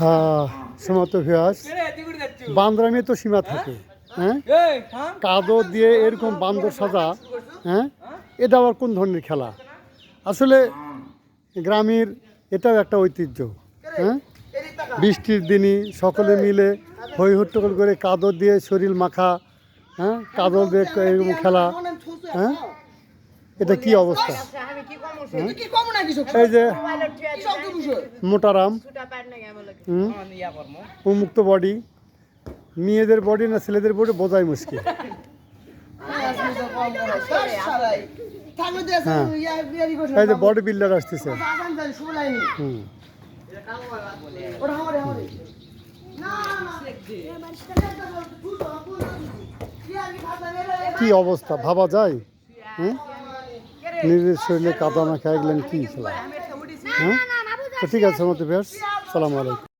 হ্যাঁ সমাপ্ত ভিয়াস বান্দরামে তো সীমা থাকে হ্যাঁ? কাদর দিয়ে এরকম বান্দর সাজা হ্যাঁ? এটা আবার কোন ধরনের খেলা? আসলে গ্রামের এটাও একটা ঐতিহ্য হ্যাঁ? বৃষ্টির দিনই সকলে মিলে হই হট্টগোল করে কাদর দিয়ে শরীর মাখা হ্যাঁ? কাদর দিয়ে এরকম খেলা হ্যাঁ? এটা কি অবস্থা? না কিছু এই যে মোটারাম। উন্মুক্ত বডি মেয়েদের বডি না ছেলেদের বডি বোঝাই মুশকিল। হ্যাঁ। বডি বিল্ডার আসতেছে। হুম। কি অবস্থা? ভাবা যায়? হ্যাঁ নিজের শরীরে কাদা মাখা এগুলেন কি খেলা? হ্যাঁ তো ঠিক আছে মতো বেশ সালাম আলাইকুম।